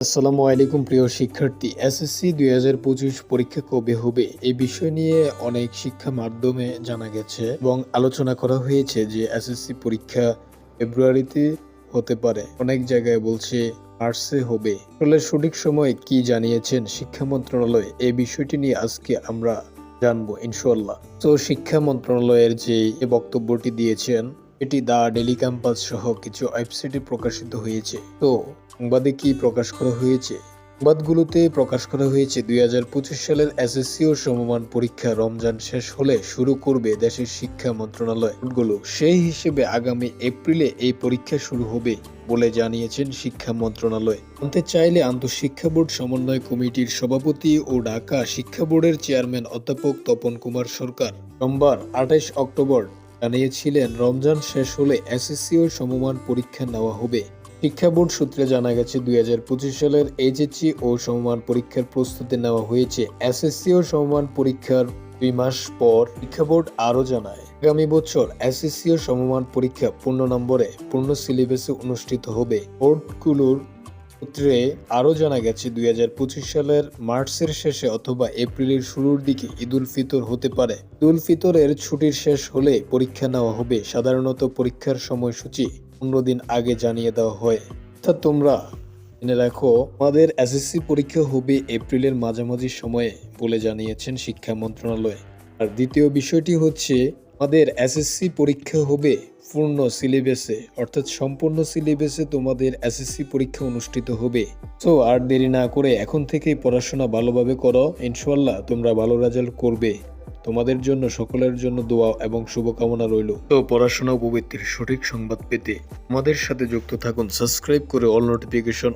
আসসালামু আলাইকুম প্রিয় শিক্ষার্থী এসএসসি দুই হাজার পঁচিশ পরীক্ষা কবে হবে? এই বিষয় নিয়ে অনেক শিক্ষা মাধ্যমে জানা গেছে এবং আলোচনা করা হয়েছে যে এসএসসি পরীক্ষা ফেব্রুয়ারিতে হতে পারে। অনেক জায়গায় বলছে মার্চে হবে। আসলে সঠিক সময় কি জানিয়েছেন শিক্ষা মন্ত্রণালয়? এই বিষয়টি নিয়ে আজকে আমরা জানব ইনশাল্লাহ তো শিক্ষা মন্ত্রণালয়ের যে বক্তব্যটি দিয়েছেন এটি দা ডেলি ক্যাম্পাস সহ কিছু ওয়েবসাইটে প্রকাশিত হয়েছে। তো, সংবাদে কি প্রকাশ করা হয়েছে? সংবাদগুলোতে প্রকাশ করা হয়েছে, দুই হাজার পঁচিশ সালের এসএসসি ও সমমান পরীক্ষা রমজান শেষ হলে শুরু করবে দেশের শিক্ষা মন্ত্রণালয়। গুলো সেই হিসেবে আগামী এপ্রিলে এই পরীক্ষা শুরু হবে বলে জানিয়েছেন শিক্ষা মন্ত্রণালয়। জানতে চাইলে আন্তঃশিক্ষা বোর্ড সমন্বয় কমিটির সভাপতি ও ঢাকা শিক্ষা বোর্ডের চেয়ারম্যান অধ্যাপক তপন কুমার সরকার। সোমবার আঠাইশ অক্টোবর জানিয়েছিলেন, রমজান শেষ হলে এসএসসি ও সমমান পরীক্ষা নেওয়া হবে। শিক্ষা বোর্ড সূত্রে জানা গেছে, দুই হাজার পঁচিশ সালের এইচএসসি ও সমমান পরীক্ষার প্রস্তুতি নেওয়া হয়েছে। এসএসসি ও সমমান পরীক্ষার দুই মাস পর শিক্ষা বোর্ড আরও জানায়, আগামী বছর এসএসসি ও সমমান পরীক্ষা পূর্ণ নম্বরে, পূর্ণ সিলেবাসে অনুষ্ঠিত হবে। বোর্ডগুলোর সূত্রে আরও জানা গেছে, দুই হাজার পঁচিশ সালের মার্চের শেষে অথবা এপ্রিলের শুরুর দিকে ঈদুল ফিতর হতে পারে। ঈদুল ফিতরের ছুটির শেষ হলে পরীক্ষা নেওয়া হবে, সাধারণত পরীক্ষার সময়সূচি পনেরো দিন আগে জানিয়ে দেওয়া হয়। অর্থাৎ তোমরা জেনে রাখো, আমাদের এসএসসি পরীক্ষা হবে এপ্রিলের মাঝামাঝি সময়ে বলে জানিয়েছেন শিক্ষা মন্ত্রণালয়। আর দ্বিতীয় বিষয়টি হচ্ছে আমাদের এসএসসি পরীক্ষা হবে পূর্ণ সিলেবাসে অর্থাৎ সম্পূর্ণ সিলেবাসে তোমাদের এসএসসি পরীক্ষা অনুষ্ঠিত হবে। তো আর দেরি না করে এখন থেকেই পড়াশোনা ভালোভাবে করো ইনশাল্লাহ তোমরা ভালো রেজাল্ট করবে। তোমাদের জন্য, সকলের জন্য দোয়া এবং শুভকামনা রইল। তো পড়াশোনা ও প্রবৃত্তির সঠিক সংবাদ পেতে আমাদের সাথে যুক্ত থাকুন সাবস্ক্রাইব করে অল নোটিফিকেশন